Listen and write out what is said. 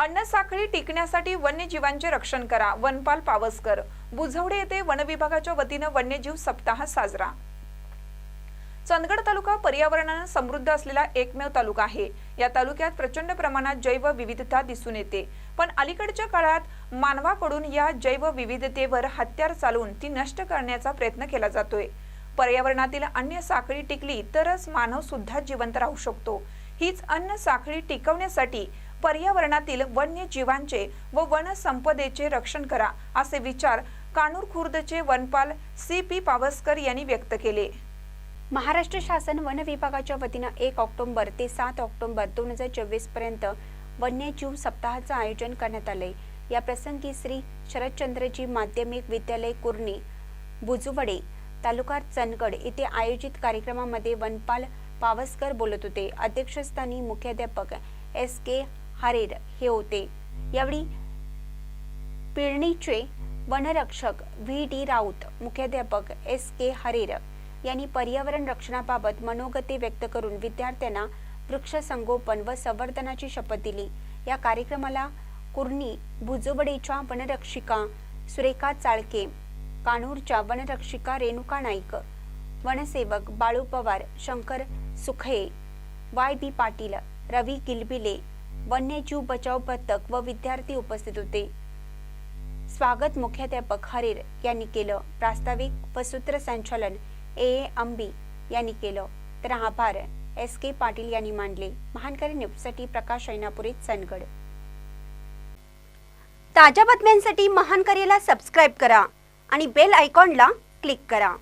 अन्न साखळी टिकण्यासाठी वन्यजीवांचे रक्षण करा. वनपाल पावसकर. बुझवडे येथे वनविभागाच्या वतीनं वन्यजीव सप्ताह साजरा. चंदगड तालुका पर्यावरणानं समृद्ध असलेला एकमेव तालुका आहे. या तालुक्यात प्रचंड प्रमाणात जैव विविधता दिसून येते. पण अलीकडच्या काळात मानवाकडून या जैव विविधतेवर हत्यार चालवून ती नष्ट करण्याचा प्रयत्न केला जातोय. पर्यावरणातील अन्य साखळी टिकली तरच मानव सुद्धा जिवंत राहू शकतो. हीच अन्न साखळी टिकवण्यासाठी पर्यावरणातील वन्य जीवांचे व वनसंपदेचे रक्षण करा असे विचार कानूर खुर्दचे वनपाल सी पी पावसकर यांनी व्यक्त केले. महाराष्ट्र शासन वन विभागाच्या वतीनं एक ऑक्टोंबर ते सात ऑक्टोंबर दोन हजार चोवीसपर्यंत वन्यजीव सप्ताहाचं आयोजन करण्यात आले. या प्रसंगी श्री शरदचंद्रजी माध्यमिक विद्यालय कुर्णी बुजुवडे तालुका चंदगड येथे आयोजित कार्यक्रमामध्ये वनपाल पावसकर बोलत होते. अध्यक्षस्थानी मुख्याध्यापक एस के हरेर हे होते. यावेळी पिळणीचे वनरक्षक व्ही डी राऊत मुख्याध्यापक एस के हरेर यांनी पर्यावरण रक्षणाबाबत मनोगते व्यक्त करून विद्यार्थ्यांना वृक्ष संगोपन व संवर्धनाची शपथ दिली. या कार्यक्रमाला कुर्णी भुजबडेच्या वनरक्षिका सुरेखा चाळके कानूरच्या वनरक्षिका रेणुका नाईक वनसेवक बाळू पवार शंकर सुखये वाय बी पाटील रवी गिलबिले वन्यजीव बचाव पथक व विद्यार्थी उपस्थित होते. स्वागत मुख्याध्यापक हरीर यांनी केलं. प्रास्ताविक व सूत्रसंचालन ए ए. अंबी यांनी केलं. तर आभार. एस. के. पाटील यांनी मांडले. महानकरी न्यूजसाठी प्रकाश ऐनापुरे चंदगड ताज्या बातम्यांसाठी महानकरीला सबस्क्राईब करा आणि बेल आयकॉनला क्लिक करा.